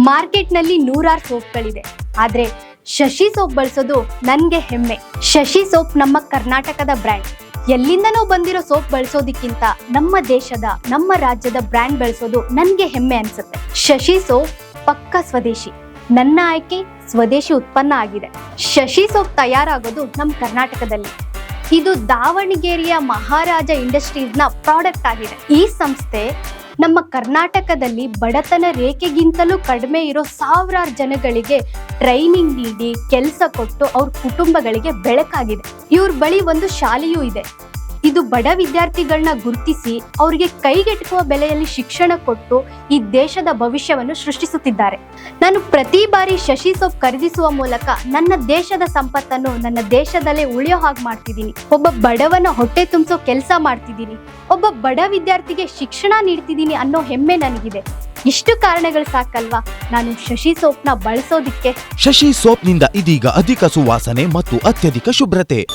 ಮಾರ್ಕೆಟ್ನಲ್ಲಿ ನೂರಾರು ಸೋಪ್ಗಳಿದೆ. ಆದ್ರೆ ಶಶಿ ಸೋಪ್ ಬಳಸೋದು ನನ್ಗೆ ಹೆಮ್ಮೆ. ಶಶಿ ಸೋಪ್ ನಮ್ಮ ಕರ್ನಾಟಕದ ಬ್ರ್ಯಾಂಡ್. ಎಲ್ಲಿಂದನೋ ಬಂದಿರೋ ಸೋಪ್ ಬಳಸೋದಕ್ಕಿಂತ ನಮ್ಮ ದೇಶದ, ನಮ್ಮ ರಾಜ್ಯದ ಬ್ರ್ಯಾಂಡ್ ಬಳಸೋದು ನನ್ಗೆ ಹೆಮ್ಮೆ ಅನ್ಸುತ್ತೆ. ಶಶಿ ಸೋಪ್ ಪಕ್ಕ ಸ್ವದೇಶಿ. ನನ್ನ ಆಯ್ಕೆ ಸ್ವದೇಶಿ ಉತ್ಪನ್ನ ಆಗಿದೆ. ಶಶಿ ಸೋಪ್ ತಯಾರಾಗೋದು ನಮ್ಮ ಕರ್ನಾಟಕದಲ್ಲಿ. ಇದು ದಾವಣಗೆರೆಯ ಮಹಾರಾಜ ಇಂಡಸ್ಟ್ರೀಸ್ನ ಪ್ರಾಡಕ್ಟ್ ಆಗಿದೆ. ಈ ಸಂಸ್ಥೆ ನಮ್ಮ ಕರ್ನಾಟಕದಲ್ಲಿ ಬಡತನ ರೇಖೆಗಿಂತಲೂ ಕಡಿಮೆ ಇರೋ ಸಾವಿರಾರು ಜನಗಳಿಗೆ ಟ್ರೈನಿಂಗ್ ನೀಡಿ, ಕೆಲಸ ಕೊಟ್ಟು ಅವ್ರ ಕುಟುಂಬಗಳಿಗೆ ಬೆಳಕಾಗಿದೆ. ಇವ್ರ ಬಳಿ ಒಂದು ಶಾಲೆಯೂ ಇದೆ. ಇದು ಬಡ ವಿದ್ಯಾರ್ಥಿಗಳನ್ನ ಗುರುತಿಸಿ ಅವರಿಗೆ ಕೈಗೆಟುಕುವ ಬೆಲೆಯಲ್ಲಿ ಶಿಕ್ಷಣ ಕೊಟ್ಟು ಈ ದೇಶದ ಭವಿಷ್ಯವನ್ನು ಸೃಷ್ಟಿಸುತ್ತಿದ್ದಾರೆ. ನಾನು ಪ್ರತಿ ಬಾರಿ ಶಶಿ ಸೋಪ್ ಖರೀದಿಸುವ ಮೂಲಕ ನನ್ನ ದೇಶದ ಸಂಪತ್ತನ್ನು ನನ್ನ ದೇಶದಲ್ಲೇ ಉಳಿಯೋ ಹಾಗೆ ಮಾಡ್ತಿದ್ದೀನಿ. ಒಬ್ಬ ಬಡವನ ಹೊಟ್ಟೆ ತುಂಬಿಸೋ ಕೆಲಸ ಮಾಡ್ತಿದ್ದೀನಿ. ಒಬ್ಬ ಬಡ ವಿದ್ಯಾರ್ಥಿಗೆ ಶಿಕ್ಷಣ ನೀಡ್ತಿದ್ದೀನಿ ಅನ್ನೋ ಹೆಮ್ಮೆ ನನಗಿದೆ. ಇಷ್ಟು ಕಾರಣಗಳು ಸಾಕಲ್ವಾ? ನಾನು ಶಶಿ ಸೋಪ್ನ ಬಳಸೋದಿಕ್ಕೆ. ಶಶಿ ಸೋಪ್ನಿಂದ ಇದೀಗ ಅಧಿಕ ಸುವಾಸನೆ ಮತ್ತು ಅತ್ಯಧಿಕ ಶುಭ್ರತೆ.